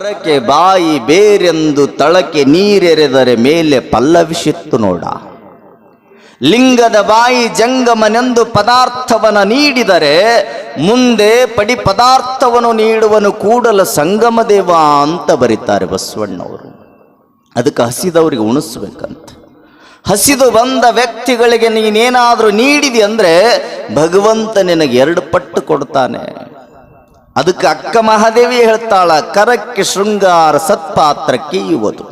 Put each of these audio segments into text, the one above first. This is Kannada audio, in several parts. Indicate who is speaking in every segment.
Speaker 1: ಮರಕ್ಕೆ ಬಾಯಿ ಬೇರೆಂದು ತಳಕೆ ನೀರೆರೆದರೆ ಮೇಲೆ ಪಲ್ಲವಿಸಿತ್ತು ನೋಡ. ಲಿಂಗದ ಬಾಯಿ ಜಂಗಮನೆಂದು ಪದಾರ್ಥವನ ನೀಡಿದರೆ ಮುಂದೆ ಪಡಿ ಪದಾರ್ಥವನ್ನು ನೀಡುವನು ಕೂಡಲ ಸಂಗಮ ದೇವ ಅಂತ ಬರೀತಾರೆ ಬಸವಣ್ಣವರು. ಅದಕ್ಕೆ ಹಸಿದವರಿಗೆ ಉಣಿಸ್ಬೇಕಂತ. ಹಸಿದು ಬಂದ ವ್ಯಕ್ತಿಗಳಿಗೆ ನೀನೇನಾದರೂ ನೀಡಿದೆ ಅಂದರೆ ಭಗವಂತ ನಿನಗೆ ಎರಡು ಪಟ್ಟು ಕೊಡ್ತಾನೆ. ಅದಕ್ಕೆ ಅಕ್ಕ ಮಹಾದೇವಿ ಹೇಳ್ತಾಳ, ಕರಕ್ಕೆ ಶೃಂಗಾರ ಸತ್ಪಾತ್ರಕ್ಕೆ ಇವತ್ತು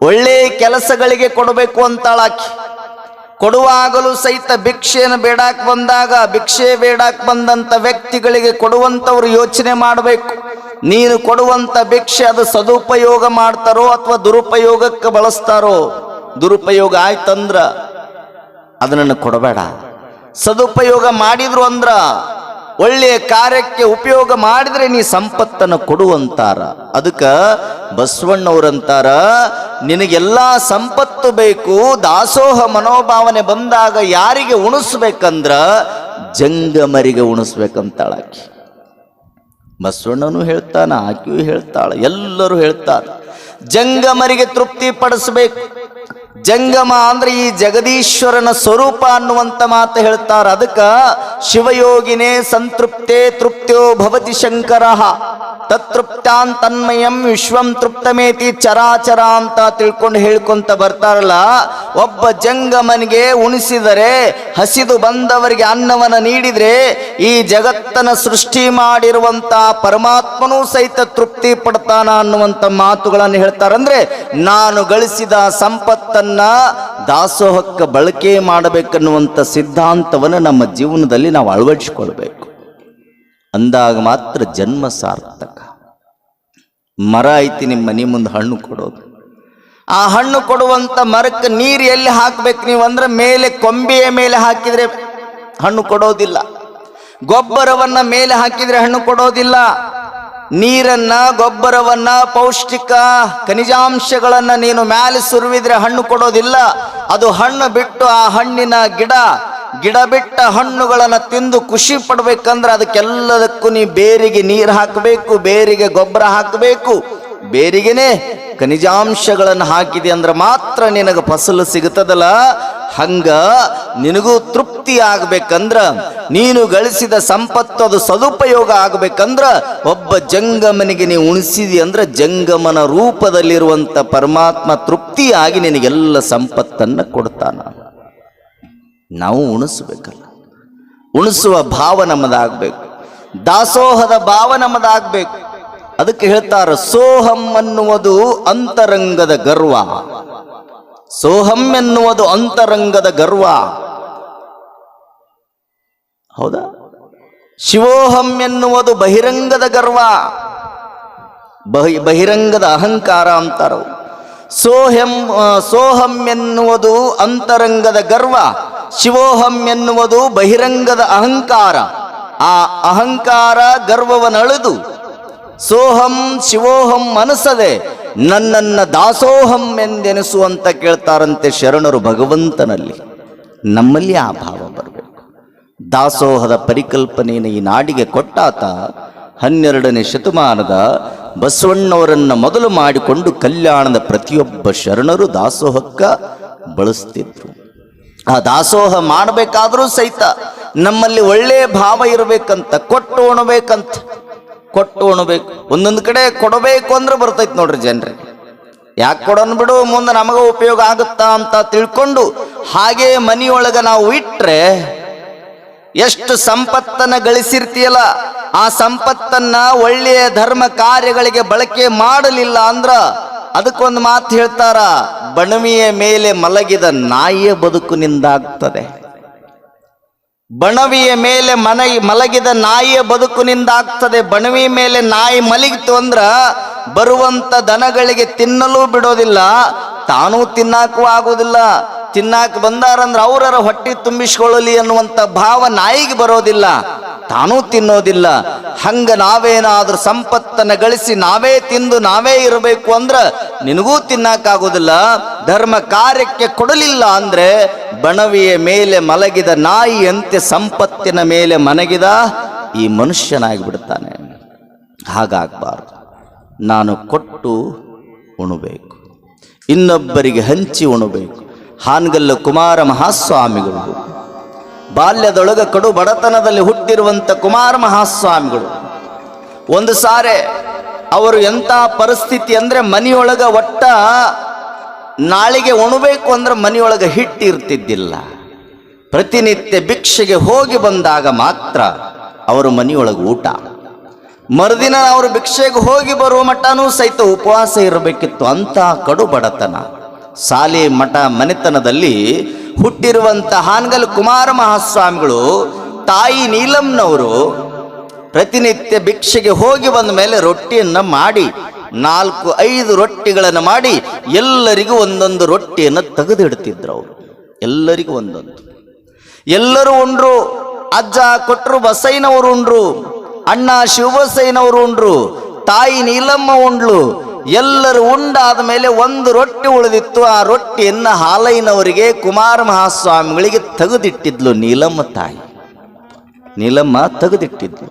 Speaker 1: ಒಳ್ಳೆ ಕೆಲಸಗಳಿಗೆ ಕೊಡಬೇಕು ಅಂತಾಳ ಆಕಿ. ಕೊಡುವಾಗಲೂ ಸಹಿತ ಭಿಕ್ಷೆಯನ್ನು ಬೇಡಾಕ್ ಬಂದಾಗ, ಭಿಕ್ಷೆ ಬೇಡಾಕ್ ಬಂದಂತ ವ್ಯಕ್ತಿಗಳಿಗೆ ಕೊಡುವಂತವ್ರು ಯೋಚನೆ ಮಾಡಬೇಕು. ನೀನು ಕೊಡುವಂತ ಭಿಕ್ಷೆ ಅದು ಸದುಪಯೋಗ ಮಾಡ್ತಾರೋ ಅಥವಾ ದುರುಪಯೋಗಕ್ಕೆ ಬಳಸ್ತಾರೋ? ದುರುಪಯೋಗ ಆಯ್ತಂದ್ರ ಅದನ್ನು ಕೊಡಬೇಡ. ಸದುಪಯೋಗ ಮಾಡಿದ್ರು ಅಂದ್ರ ಒಳ್ಳೆಯ ಕಾರ್ಯಕ್ಕೆ ಉಪಯೋಗ ಮಾಡಿದ್ರೆ ನೀ ಸಂಪತ್ತನ್ನು ಕೊಡುವಂತಾರ ಅದಕ್ಕೆ ಬಸವಣ್ಣವ್ರಂತಾರ, ನಿನಗೆಲ್ಲ ಸಂಪತ್ತು ಬೇಕು, ದಾಸೋಹ ಮನೋಭಾವನೆ ಬಂದಾಗ ಯಾರಿಗೆ ಉಣಿಸ್ಬೇಕಂದ್ರ ಜಂಗಮರಿಗೆ ಉಣಿಸ್ಬೇಕಂತಾಳಾಕಿ ಬಸವಣ್ಣನು ಹೇಳ್ತಾನ, ಆಕೆಯೂ ಹೇಳ್ತಾಳ, ಎಲ್ಲರೂ ಹೇಳ್ತಾರೆ, ಜಂಗಮರಿಗೆ ತೃಪ್ತಿ ಪಡಿಸ್ಬೇಕು. ಜಂಗಮ ಅಂದ್ರೆ ಈ ಜಗದೀಶ್ವರನ ಸ್ವರೂಪ ಅನ್ನುವಂತ ಮಾತು ಹೇಳ್ತಾರ. ಅದಕ್ಕ ಶಿವಯೋಗಿನೇ ಸಂತೃಪ್ತೆ ತೃಪ್ತ್ಯೋ ಭವತಿ ಶಂಕರ. ತತ್ತೃಪ್ತಾನ್ ತನ್ಮಯಂ ವಿಶ್ವಂ ತೃಪ್ತಮೇತಿ ಚರಾಚರ ಅಂತ ತಿಳ್ಕೊಂಡು ಹೇಳ್ಕೊಂತ ಬರ್ತಾರಲ್ಲ. ಒಬ್ಬ ಜಂಗಮನಿಗೆ ಉಣಿಸಿದರೆ, ಹಸಿದು ಬಂದವರಿಗೆ ಅನ್ನವನ್ನ ನೀಡಿದ್ರೆ, ಈ ಜಗತ್ತನ ಸೃಷ್ಟಿ ಮಾಡಿರುವಂತ ಪರಮಾತ್ಮನೂ ಸಹಿತ ತೃಪ್ತಿ ಪಡ್ತಾನ ಅನ್ನುವಂತ ಮಾತುಗಳನ್ನು ಹೇಳ್ತಾರಂದ್ರೆ, ನಾನು ಗಳಿಸಿದ ಸಂಪತ್ತನ್ನ ದಾಸೋಹಕ್ಕೆ ಬಳಕೆ ಮಾಡಬೇಕನ್ನುವಂಥ ಸಿದ್ಧಾಂತವನ್ನು ನಮ್ಮ ಜೀವನದಲ್ಲಿ ನಾವು ಅಳವಡಿಸಿಕೊಳ್ಬೇಕು. ಅಂದಾಗ ಮಾತ್ರ ಜನ್ಮ ಸಾರ್ಥಕ. ಮರ ಐತಿ ನಿಮ್ಮ ಮನೆ ಮುಂದೆ ಹಣ್ಣು ಕೊಡೋದು. ಆ ಹಣ್ಣು ಕೊಡುವಂತ ಮರಕ್ಕೆ ನೀರು ಎಲ್ಲಿ ಹಾಕ್ಬೇಕು ನೀವು ಅಂದ್ರೆ ಮೇಲೆ ಕೊಂಬೆಯ ಮೇಲೆ ಹಾಕಿದ್ರೆ ಹಣ್ಣು ಕೊಡೋದಿಲ್ಲ. ಗೊಬ್ಬರವನ್ನ ಮೇಲೆ ಹಾಕಿದ್ರೆ ಹಣ್ಣು ಕೊಡೋದಿಲ್ಲ. ನೀರನ್ನ, ಗೊಬ್ಬರವನ್ನ, ಪೌಷ್ಟಿಕ ಖನಿಜಾಂಶಗಳನ್ನ ನೀನು ಮ್ಯಾಲೆ ಸುರುವಿದ್ರೆ ಹಣ್ಣು ಕೊಡೋದಿಲ್ಲ. ಅದು ಹಣ್ಣು ಬಿಟ್ಟು ಆ ಹಣ್ಣಿನ ಗಿಡ ಗಿಡ ಬಿಟ್ಟ ಹಣ್ಣುಗಳನ್ನು ತಿಂದು ಖುಷಿ ಪಡ್ಬೇಕಂದ್ರೆ ಅದಕ್ಕೆಲ್ಲದಕ್ಕೂ ನೀ ಬೇರಿಗೆ ನೀರು ಹಾಕಬೇಕು, ಬೇರಿಗೆ ಗೊಬ್ಬರ ಹಾಕಬೇಕು. ಬೇರಿಗೆನೆ ಖನಿಜಾಂಶಗಳನ್ನು ಹಾಕಿದೆ ಅಂದ್ರೆ ಮಾತ್ರ ನಿನಗೆ ಫಸಲು ಸಿಗುತ್ತದಲ್ಲ? ಹಂಗ ನಿನಗೂ ತೃಪ್ತಿ ಆಗ್ಬೇಕಂದ್ರ ನೀನು ಗಳಿಸಿದ ಸಂಪತ್ತು ಅದು ಸದುಪಯೋಗ ಆಗ್ಬೇಕಂದ್ರ ಒಬ್ಬ ಜಂಗಮನಿಗೆ ನೀವು ಉಣಿಸಿದಿ ಅಂದ್ರೆ ಜಂಗಮನ ರೂಪದಲ್ಲಿರುವಂತ ಪರಮಾತ್ಮ ತೃಪ್ತಿಯಾಗಿ ನಿನಗೆಲ್ಲ ಸಂಪತ್ತನ್ನ ಕೊಡ್ತಾನ. ನಾವು ಉಣಿಸ್ಬೇಕಲ್ಲ. ಉಣಿಸುವ ಭಾವ ನಮ್ಮದಾಗಬೇಕು. ದಾಸೋಹದ ಭಾವ ನಮ್ಮದಾಗಬೇಕು. ಅದಕ್ಕೆ ಹೇಳ್ತಾರ, ಸೋಹಂ ಅನ್ನುವುದು ಅಂತರಂಗದ ಗರ್ವ. ಸೋಹಂ ಎನ್ನುವುದು ಅಂತರಂಗದ ಗರ್ವ. ಹೌದಾ? ಶಿವೋಹಂ ಎನ್ನುವುದು ಬಹಿರಂಗದ ಗರ್ವ. ಬಹಿ, ಬಹಿರಂಗದ ಅಹಂಕಾರ ಅಂತಾರ ಸೋಹಂ ಸೋಹಂ ಎನ್ನುವುದು ಅಂತರಂಗದ ಗರ್ವ. ಶಿವೋಹಂ ಎನ್ನುವುದು ಬಹಿರಂಗದ ಅಹಂಕಾರ. ಆ ಅಹಂಕಾರ ಗರ್ವವನ್ನು ಸೋಹಂ ಶಿವೋಹಂ ಮನಸದೆ ನನ್ನನ್ನ ದಾಸೋಹಂ ಎಂದೆನಿಸುವಂತ ಕೇಳ್ತಾರಂತೆ ಶರಣರು ಭಗವಂತನಲ್ಲಿ. ನಮ್ಮಲ್ಲಿ ಆ ಭಾವ ಬರಬೇಕು. ದಾಸೋಹದ ಪರಿಕಲ್ಪನೆಯನ್ನು ಈ ನಾಡಿಗೆ ಕೊಟ್ಟಾತ ಹನ್ನೆರಡನೇ ಶತಮಾನದ ಬಸವಣ್ಣವರನ್ನ ಮೊದಲು ಮಾಡಿಕೊಂಡು ಕಲ್ಯಾಣದ ಪ್ರತಿಯೊಬ್ಬ ಶರಣರು ದಾಸೋಹಕ್ಕ ಬಳಸ್ತಿದ್ರು. ಆ ದಾಸೋಹ ಮಾಡಬೇಕಾದ್ರೂ ಸಹಿತ ನಮ್ಮಲ್ಲಿ ಒಳ್ಳೆಯ ಭಾವ ಇರಬೇಕಂತ, ಕೊಟ್ಟು ಉಣಬೇಕಂತ ಕೊಟ್ಟು ಉಣಬೇಕು. ಒಂದೊಂದು ಕಡೆ ಕೊಡಬೇಕು ಅಂದ್ರೆ ಬರ್ತೈತೆ ನೋಡ್ರಿ ಜನ್ರಿ. ಯಾಕೆ ಕೊಡೋನ್ ಬಿಡು, ಮುಂದೆ ನಮಗೆ ಉಪಯೋಗ ಆಗುತ್ತಾ ಅಂತ ತಿಳ್ಕೊಂಡು ಹಾಗೆ ಮನೆಯೊಳಗೆ ನಾವು ಇಟ್ಟರೆ ಎಷ್ಟು ಸಂಪತ್ತನ್ನ ಗಳಿಸಿರ್ತೀಯಲ್ಲ, ಆ ಸಂಪತ್ತನ್ನ ಒಳ್ಳೆಯ ಧರ್ಮ ಕಾರ್ಯಗಳಿಗೆ ಬಳಕೆ ಮಾಡಲಿಲ್ಲ ಅಂದ್ರ ಅದಕ್ಕೊಂದು ಮಾತು ಹೇಳ್ತಾರ, ಬಣವಿಯ ಮೇಲೆ ಮಲಗಿದ ನಾಯಿಯ ಬದುಕು ನಿಂದಾಗ್ತದೆ. ಬಣವಿಯ ಮೇಲೆ ಮನೆ ಮಲಗಿದ ನಾಯಿಯ ಬದುಕಿನಿಂದಾಗ್ತದೆ ಬಣವಿ ಮೇಲೆ ನಾಯಿ ಮಲಗಿತು ಅಂದ್ರ ಬರುವಂತ ದನಗಳಿಗೆ ತಿನ್ನಲು ಬಿಡೋದಿಲ್ಲ, ತಾನೂ ತಿನ್ನಾಕೂ ಆಗೋದಿಲ್ಲ. ತಿನ್ನಾಕ ಬಂದಾರಂದ್ರೆ ಅವರರ ಹೊಟ್ಟೆ ತುಂಬಿಸ್ಕೊಳ್ಳಲಿ ಅನ್ನುವಂಥ ಭಾವ ನಾಯಿಗೆ ಬರೋದಿಲ್ಲ. ತಾನೂ ತಿನ್ನೋದಿಲ್ಲ. ಹಂಗ ನಾವೇನಾದ್ರೂ ಸಂಪತ್ತನ್ನ ಗಳಿಸಿ ನಾವೇ ತಿಂದು ನಾವೇ ಇರಬೇಕು ಅಂದ್ರ ನಿನಗೂ ತಿನ್ನಕ್ಕಾಗೋದಿಲ್ಲ ಧರ್ಮ ಕಾರ್ಯಕ್ಕೆ ಕೊಡಲಿಲ್ಲ ಅಂದ್ರೆ ಬಣವಿಯ ಮೇಲೆ ಮಲಗಿದ ನಾಯಿಯಂತೆ ಸಂಪತ್ತಿನ ಮೇಲೆ ಮನಗಿದ ಈ ಮನುಷ್ಯನಾಗಿ ಬಿಡ್ತಾನೆ ಹಾಗಾಗಬಾರ್ದು. ನಾನು ಕೊಟ್ಟು ಉಣಬೇಕು. ಇನ್ನೊಬ್ಬರಿಗೆ ಹಂಚಿ ಉಣಬೇಕು. ಹಾನಗಲ್ಲು ಕುಮಾರ ಮಹಾಸ್ವಾಮಿಗಳು. ಬಾಲ್ಯದೊಳಗ ಕಡು ಬಡತನದಲ್ಲಿ ಹುಟ್ಟಿರುವಂಥ ಕುಮಾರ ಮಹಾಸ್ವಾಮಿಗಳು. ಒಂದು ಸಾರೆ ಅವರು ಎಂಥ ಪರಿಸ್ಥಿತಿ ಅಂದರೆ ಮನೆಯೊಳಗ ಒಟ್ಟ ನಾಳಿಗೆ ಉಣಬೇಕು ಅಂದ್ರೆ ಮನೆಯೊಳಗೆ ಹಿಟ್ಟಿರ್ತಿದ್ದಿಲ್ಲ. ಪ್ರತಿನಿತ್ಯ ಭಿಕ್ಷೆಗೆ ಹೋಗಿ ಬಂದಾಗ ಮಾತ್ರ ಅವರು ಮನೆಯೊಳಗೆ ಊಟ. ಮರುದಿನ ಅವರು ಭಿಕ್ಷೆಗೆ ಹೋಗಿ ಬರುವ ಮಟ್ಟನೂ ಸಹಿತ ಉಪವಾಸ ಇರಬೇಕಿತ್ತು ಅಂತ ಕಡು ಬಡತನ. ಸಾಲಿ ಮಠ ಮನೆತನದಲ್ಲಿ ಹುಟ್ಟಿರುವಂಥ ಹಾನಗಲ್ ಕುಮಾರ ಮಹಾಸ್ವಾಮಿಗಳು ತಾಯಿ ನೀಲಂನವರು ಪ್ರತಿನಿತ್ಯ ಭಿಕ್ಷೆಗೆ ಹೋಗಿ ಬಂದ ಮೇಲೆ ರೊಟ್ಟಿಯನ್ನು ಮಾಡಿ, ನಾಲ್ಕು, ಐದು ರೊಟ್ಟಿಗಳನ್ನು ಮಾಡಿ ಎಲ್ಲರಿಗೂ ಒಂದೊಂದು ರೊಟ್ಟಿಯನ್ನು ತೆಗೆದಿಡ್ತಿದ್ರು ಅವರು. ಎಲ್ಲರಿಗೂ ಒಂದೊಂದು. ಎಲ್ಲರೂ ಉಂಡ್ರು, ಅಜ್ಜ ಕೊಟ್ಟರು ಬಸೈನವರು ಉಂಡ್ರು, ಅಣ್ಣ ಶಿವಬಸೈನವರು ಉಂಡ್ರು, ತಾಯಿ ನೀಲಮ್ಮ ಉಂಡ್ಲು ಎಲ್ಲರೂ ಉಂಡಾದ ಮೇಲೆ ಒಂದು ರೊಟ್ಟಿ ಉಳಿದಿತ್ತು. ಆ ರೊಟ್ಟಿಯನ್ನು ಹಾಲೈನವರಿಗೆ ಕುಮಾರ ಮಹಾಸ್ವಾಮಿಗಳಿಗೆ ತೆಗೆದಿಟ್ಟಿದ್ಲು ನೀಲಮ್ಮ ತಾಯಿ. ನೀಲಮ್ಮ ತೆಗೆದಿಟ್ಟಿದ್ಲು.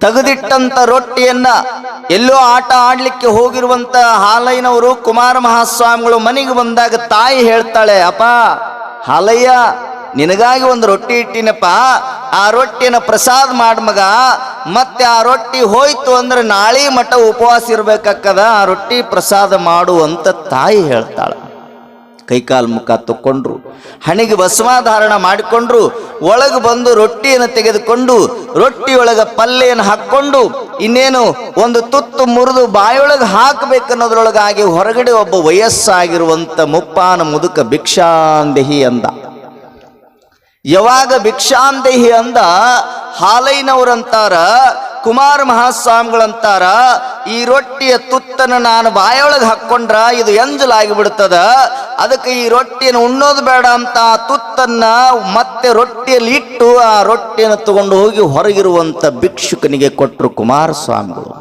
Speaker 1: ತೆಗೆದಿಟ್ಟಂತ ರೊಟ್ಟಿಯನ್ನ ಎಲ್ಲೋ ಆಟ ಆಡ್ಲಿಕ್ಕೆ ಹೋಗಿರುವಂತ ಹಾಲಯ್ಯನವರು ಕುಮಾರ ಮಹಾಸ್ವಾಮಿಗಳು ಮನೆಗೆ ಬಂದಾಗ ತಾಯಿ ಹೇಳ್ತಾಳೆ, ಅಪ್ಪ, ಹಾಲಯ್ಯ ನಿನಗಾಗಿ ಒಂದು ರೊಟ್ಟಿ ಇಟ್ಟಿನಪ್ಪ. ಆ ರೊಟ್ಟಿನ ಪ್ರಸಾದ ಮಾಡ ಮಗ. ಮತ್ತೆ ಆ ರೊಟ್ಟಿ ಹೋಯ್ತು ಅಂದ್ರೆ ನಾಳೆ ಮಠ ಉಪವಾಸ ಇರ್ಬೇಕಾಕ್ಕದ ಆ ರೊಟ್ಟಿ ಪ್ರಸಾದ ಮಾಡು ಅಂತ ತಾಯಿ ಹೇಳ್ತಾಳೆ. ಕೈಕಾಲು ಮುಖ ತಕ್ಕೊಂಡ್ರು ಹಣಿಗೆ ಭಸ್ಮಾಧಾರಣ ಮಾಡಿಕೊಂಡ್ರು. ಒಳಗೆ ಬಂದು ರೊಟ್ಟಿಯನ್ನು ತೆಗೆದುಕೊಂಡು ರೊಟ್ಟಿಯೊಳಗೆ ಪಲ್ಲೆಯನ್ನು ಹಾಕ್ಕೊಂಡು ಇನ್ನೇನು ಒಂದು ತುತ್ತು ಮುರಿದು ಬಾಯೊಳಗೆ ಹಾಕಬೇಕನ್ನೋದ್ರೊಳಗಾಗಿ ಹೊರಗಡೆ ಒಬ್ಬ ವಯಸ್ಸಾಗಿರುವಂಥ ಮುಪ್ಪಾನ ಮುದುಕ ಭಿಕ್ಷಾಂದೇಹಿ ಅಂದ. ಯಾವಾಗ ಭಿಕ್ಷಾಂದೇಹಿ ಅಂದ, ಹಾಲೈನವರಂತಾರ, ಕುಮಾರ ಮಹಾಸ್ವಾಮಿಗಳಂತಾರ, ಈ ರೊಟ್ಟಿಯ ತುತ್ತನ ನಾನು ಬಾಯೊಳಗೆ ಹಾಕ್ಕೊಂಡ್ರ ಇದು ಎಂಜಲಾಗಿ ಬಿಡ್ತದ ಅದಕ್ಕೆ ಈ ರೊಟ್ಟಿಯನ್ನು ಉಣ್ಣೋದು ಬೇಡ ಅಂತ ಆ ತುತ್ತನ್ನ ಮತ್ತೆ ರೊಟ್ಟಿಯಲ್ಲಿ ಇಟ್ಟು ಆ ರೊಟ್ಟಿಯನ್ನು ತಗೊಂಡು ಹೋಗಿ ಹೊರಗಿರುವಂತ ಭಿಕ್ಷುಕನಿಗೆ ಕೊಟ್ಟರು ಕುಮಾರಸ್ವಾಮಿಗಳು.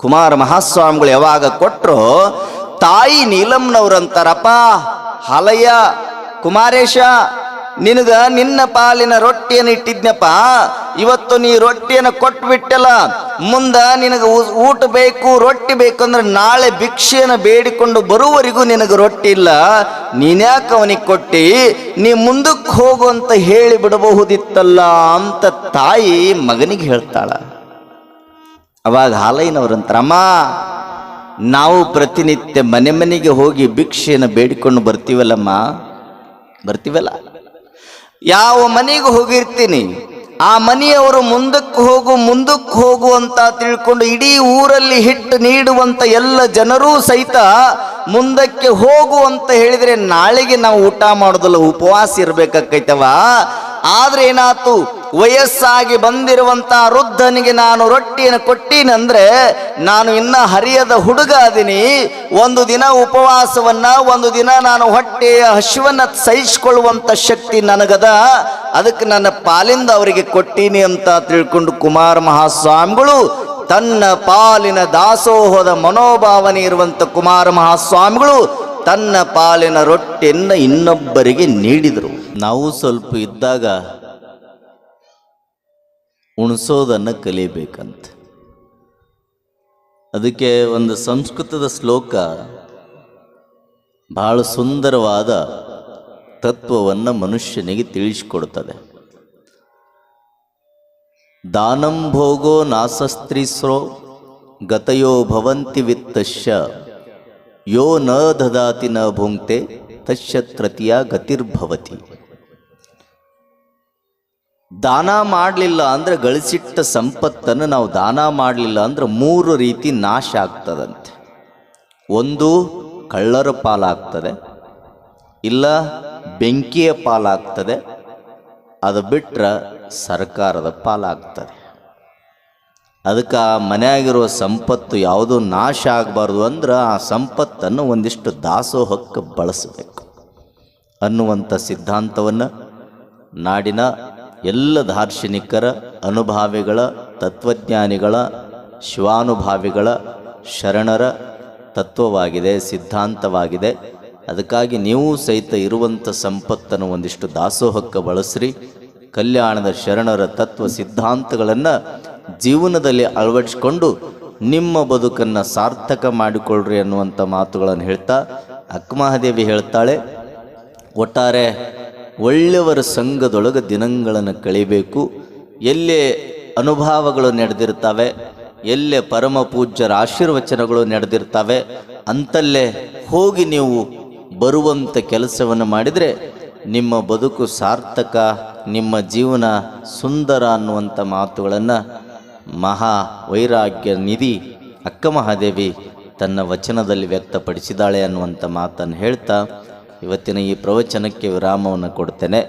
Speaker 1: ಕುಮಾರ ಮಹಾಸ್ವಾಮಿಗಳು ಯಾವಾಗ ಕೊಟ್ಟರು ತಾಯಿ ನೀಲಮ್ನವ್ರಂತಾರಪ್ಪ ಹಾಲಯ್ಯ, ಕುಮಾರೇಶ ನಿನಗ ನಿನ್ನ ಪಾಲಿನ ರೊಟ್ಟಿಯನ್ನು ಇಟ್ಟಿದ್ನಪ್ಪ. ಇವತ್ತು ನೀ ರೊಟ್ಟಿಯನ್ನು ಕೊಟ್ಬಿಟ್ಟಲ್ಲ, ಮುಂದ ನಿನಗೆ ಊಟ ಬೇಕು, ರೊಟ್ಟಿ ಬೇಕು ಅಂದ್ರೆ ನಾಳೆ ಭಿಕ್ಷೆಯನ್ನು ಬೇಡಿಕೊಂಡು ಬರುವವರೆಗೂ ನಿನಗೆ ರೊಟ್ಟಿ ಇಲ್ಲ. ನೀನ್ಯಾಕ ಅವನಿಗೆ ಕೊಟ್ಟಿ? ನೀ ಮುಂದಕ್ಕೆ ಹೋಗು ಅಂತ ಹೇಳಿ ಬಿಡಬಹುದಿತ್ತಲ್ಲ ಅಂತ ತಾಯಿ ಮಗನಿಗೆ ಹೇಳ್ತಾಳ. ಅವಾಗ ಹಾಲಯ್ಯನವ್ರಂತಾರಮ್ಮ ನಾವು ಪ್ರತಿನಿತ್ಯ ಮನೆ ಮನೆಗೆ ಹೋಗಿ ಭಿಕ್ಷೆಯನ್ನು ಬೇಡಿಕೊಂಡು ಬರ್ತೀವಲ್ಲಮ್ಮ? ಬರ್ತೀವಲ್ಲ? ಯಾವ ಮನೆಗೆ ಹೋಗಿರ್ತೀನಿ. ಆ ಮನೆಯವರು ಮುಂದಕ್ಕೆ ಹೋಗು ಮುಂದಕ್ಕೆ ಹೋಗು ಅಂತ ತಿಳ್ಕೊಂಡು ಇಡೀ ಊರಲ್ಲಿ ಹಿಟ್ಟು ನೀಡುವಂತ ಎಲ್ಲ ಜನರೂ ಸಹಿತ ಮುಂದಕ್ಕೆ ಹೋಗು ಅಂತ ಹೇಳಿದ್ರೆ ನಾಳೆಗೆ ನಾವು ಊಟ ಮಾಡೋದಲ್ಲ, ಉಪವಾಸ ಇರಬೇಕಾಕೈತವ ಆದ್ರೆ ಏನಾತು ವಯಸ್ಸಾಗಿ ಬಂದಿರುವಂಥ ವೃದ್ಧನಿಗೆ ನಾನು ರೊಟ್ಟಿಯನ್ನು ಕೊಟ್ಟೀನಂದ್ರೆ ನಾನು ಇನ್ನ ಹರಿಯದ ಹುಡುಗ ಅದೀನಿ. ಒಂದು ದಿನ ಉಪವಾಸವನ್ನ, ಒಂದು ದಿನ ನಾನು ಹೊಟ್ಟೆಯ ಹಸಿವನ್ನ ಸಹಿಸಿಕೊಳ್ಳುವಂತ ಶಕ್ತಿ ನನಗದ. ಅದಕ್ಕೆ ನನ್ನ ಪಾಲಿಂದ ಅವರಿಗೆ ಕೊಟ್ಟೀನಿ ಅಂತ ತಿಳ್ಕೊಂಡು ಕುಮಾರ ಮಹಾಸ್ವಾಮಿಗಳು, ತನ್ನ ಪಾಲಿನ ದಾಸೋಹದ ಮನೋಭಾವನೆ ಇರುವಂತ ಕುಮಾರ ಮಹಾಸ್ವಾಮಿಗಳು ತನ್ನ ಪಾಲಿನ ರೊಟ್ಟಿಯನ್ನು ಇನ್ನೊಬ್ಬರಿಗೆ ನೀಡಿದರು. ನಾವು ಸ್ವಲ್ಪ ಇದ್ದಾಗ ಉಣಿಸೋದನ್ನು ಕಲಿಬೇಕಂತ. ಅದಕ್ಕೆ ಒಂದು ಸಂಸ್ಕೃತದ ಶ್ಲೋಕ ಬಹಳ ಸುಂದರವಾದ ತತ್ವವನ್ನು ಮನುಷ್ಯನಿಗೆ ತಿಳಿಸಿಕೊಡ್ತದೆ. ದಾನಂ ಭೋಗೋ ನಾಸಸ್ತ್ರೀಸ್ರೋ ಗತಯೋ ಭವಂತಿ ವಿತ್ತಶ್ಯ ಯೋ ನ ದದಾತಿ ನ ಭುಂಕ್ತೆ ತಶ್ಯ ತೃತೀಯ ಗತಿರ್ಭವತಿ. ದಾನ ಮಾಡಲಿಲ್ಲ ಅಂದ್ರೆ ಗಳಿಸಿಟ್ಟ ಸಂಪತ್ತನ್ನು ನಾವು ದಾನ ಮಾಡಲಿಲ್ಲ ಅಂದ್ರೆ ಮೂರು ರೀತಿ ನಾಶ ಆಗ್ತದಂತೆ. ಒಂದು, ಕಳ್ಳರ ಪಾಲಾಗ್ತದೆ. ಇಲ್ಲ, ಬೆಂಕಿಯ ಪಾಲಾಗ್ತದೆ. ಅದು ಬಿಟ್ಟರೆ ಸರ್ಕಾರದ ಪಾಲಾಗ್ತದೆ. ಅದಕ್ಕೆ ಆ ಮನೆಯಾಗಿರುವ ಸಂಪತ್ತು ಯಾವುದೂ ನಾಶ ಆಗಬಾರ್ದು ಅಂದ್ರೆ ಆ ಸಂಪತ್ತನ್ನು ಒಂದಿಷ್ಟು ದಾಸೋಹಕ್ಕೆ ಬಳಸಬೇಕು ಅನ್ನುವಂಥ ಸಿದ್ಧಾಂತವನ್ನು ನಾಡಿನ ಎಲ್ಲ ದಾರ್ಶನಿಕರ ಅನುಭಾವಿಗಳ, ತತ್ವಜ್ಞಾನಿಗಳ, ಶಿವಾನುಭಾವಿಗಳ ಶರಣರ ತತ್ವವಾಗಿದೆ, ಸಿದ್ಧಾಂತವಾಗಿದೆ. ಅದಕ್ಕಾಗಿ ನೀವು ಸಹಿತ ಇರುವಂಥ ಸಂಪತ್ತನ್ನು ಒಂದಿಷ್ಟು ದಾಸೋಹಕ್ಕೆ ಬಳಸ್ರಿ. ಕಲ್ಯಾಣದ ಶರಣರ ತತ್ವ ಸಿದ್ಧಾಂತಗಳನ್ನು ಜೀವನದಲ್ಲಿ ಅಳವಡಿಸಿಕೊಂಡು ನಿಮ್ಮ ಬದುಕನ್ನು ಸಾರ್ಥಕ ಮಾಡಿಕೊಳ್ಳ್ರಿ ಅನ್ನುವಂಥ ಮಾತುಗಳನ್ನು ಹೇಳ್ತಾ ಅಕ್ಕಮಹಾದೇವಿ ಹೇಳ್ತಾಳೆ, ಒಟ್ಟಾರೆ ಒಳ್ಳೆಯವರ ಸಂಘದೊಳಗೆ ದಿನಗಳನ್ನು ಕಳಿಬೇಕು. ಎಲ್ಲೇ ಅನುಭವಗಳು ನಡೆದಿರ್ತವೆ, ಎಲ್ಲೇ ಪರಮ ಪೂಜ್ಯರ ಆಶೀರ್ವಚನಗಳು ನಡೆದಿರ್ತವೆ, ಅಂತಲ್ಲೇ ಹೋಗಿ ನೀವು ಬರುವಂಥ ಕೆಲಸವನ್ನು ಮಾಡಿದರೆ ನಿಮ್ಮ ಬದುಕು ಸಾರ್ಥಕ, ನಿಮ್ಮ ಜೀವನ ಸುಂದರ ಅನ್ನುವಂಥ ಮಾತುಗಳನ್ನು ಮಹಾ ವೈರಾಗ್ಯ ನಿಧಿ ಅಕ್ಕಮಹಾದೇವಿ ತನ್ನ ವಚನದಲ್ಲಿ ವ್ಯಕ್ತಪಡಿಸಿದಾಳೆ ಅನ್ನುವಂಥ ಮಾತನ್ನು ಹೇಳ್ತಾ ಇವತ್ತಿನ ಈ ಪ್ರವಚನಕ್ಕೆ ವಿರಾಮವನ್ನು ಕೊಡ್ತೇನೆ.